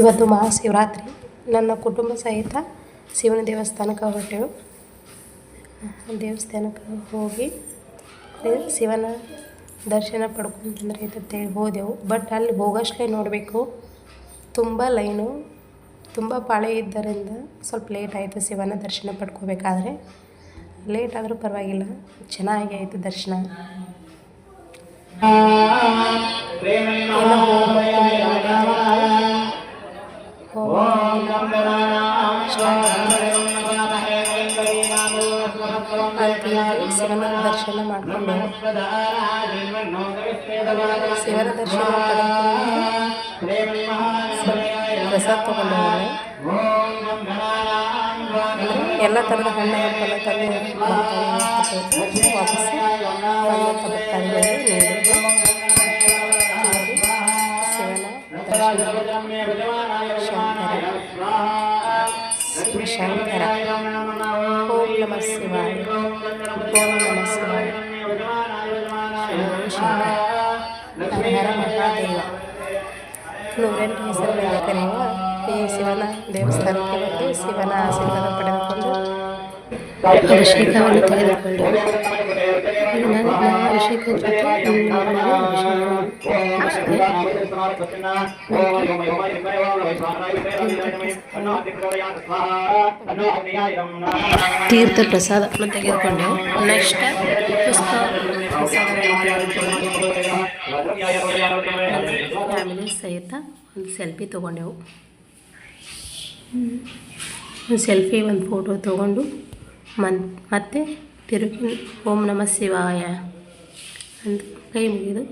ಇವತ್ತು ಮಹಾಶಿವರಾತ್ರಿ. ನನ್ನ ಕುಟುಂಬ ಸಹಿತ ಶಿವನ ದೇವಸ್ಥಾನಕ್ಕೆ ಹೊರಟೆವು. ದೇವಸ್ಥಾನಕ್ಕೆ ಹೋಗಿ ಶಿವನ ದರ್ಶನ ಪಡ್ಕೊಂತಂದ್ರೆ ಅಂತೇಳಿ ಹೋದೆವು. ಬಟ್ ಅಲ್ಲಿ ಹೋಗೋಷ್ಟೇ ನೋಡಬೇಕು. ತುಂಬ ಲೈನು, ತುಂಬ ಪಾಳೆ ಇದ್ದರಿಂದ ಸ್ವಲ್ಪ ಲೇಟ್ ಆಯಿತು ಶಿವನ ದರ್ಶನ ಪಡ್ಕೋಬೇಕಾದ್ರೆ. ಲೇಟ್ ಆದರೂ ಪರವಾಗಿಲ್ಲ, ಚೆನ್ನಾಗಿ ಆಯಿತು ದರ್ಶನ. ಹೋಗಿ ಶಿವನ ದರ್ಶನ ಮಾಡಿಕೊಂಡು ಶಿವನ ದರ್ಶನ ಪಡ್ಕೊಂಡು ಪ್ರಸಾದ ತೊಗೊಂಡು ಹೋದೆ ಎಲ್ಲ ಥರದ ಹಣ್ಣು ಹಂಪಲ ತಂದು ವಾಪಸ್ ಬಂದ ತಗೊಳ್ತಾರೆ ನೀಡಿದ್ದು ಶಿವನ ದರ್ಶನ ಶಂಕರ ಓಂ ನಮಃ ಶಿವಾಯ ಓಂ ನಮಃ ಶಿವಾಯ ಶಂಕರ ಹರ ಮಹಾದೇವ ನೂರೆಂಟು ಹೆಸರುಗಳಿಂದ ಕರೆಯುವ ಈ ಶಿವನ ದೇವಸ್ಥಾನಕ್ಕೆ ಬಂದು ಶಿವನ ಆಶೀರ್ವಾದ ಪಡೆದುಕೊಂಡು ಅಭಿಷೇಕವನ್ನು ತೆಗೆದುಕೊಂಡು ನಾನು ಅಭಿಷೇಕ ಜೊತೆ ತೀರ್ಥ ಪ್ರಸಾದವನ್ನು ತೆಗೆದುಕೊಂಡೆವು ನೆಕ್ಸ್ಟ್ ಪುಷ್ಪ ಫ್ಯಾಮಿಲಿ ಸಹಿತ ಒಂದು ಸೆಲ್ಫಿ ತಗೊಂಡೆವು. ಒಂದು ಸೆಲ್ಫಿ, ಒಂದು ಫೋಟೋ ತಗೊಂಡು ಮನ್, ಮತ್ತೆ ತಿರುಗಿ ಓಂ ನಮಃ ಶಿವಾಯ ಅಂತ ಕೈ ಮುಗಿದು